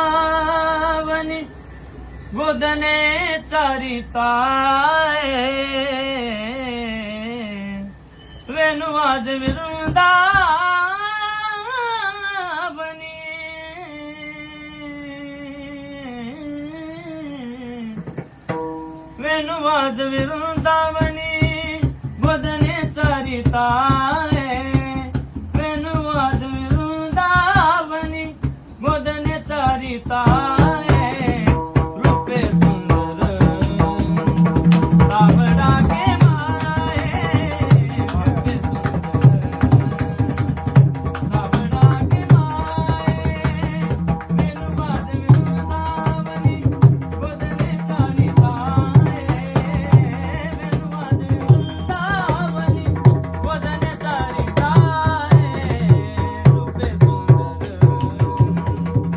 Vrindavani गोदने चारिताय वेणुवाज Vrindavani वेणुवाज Vrindavani गोदने चारिताय वेणुवाज Vrindavani गोदने चरिता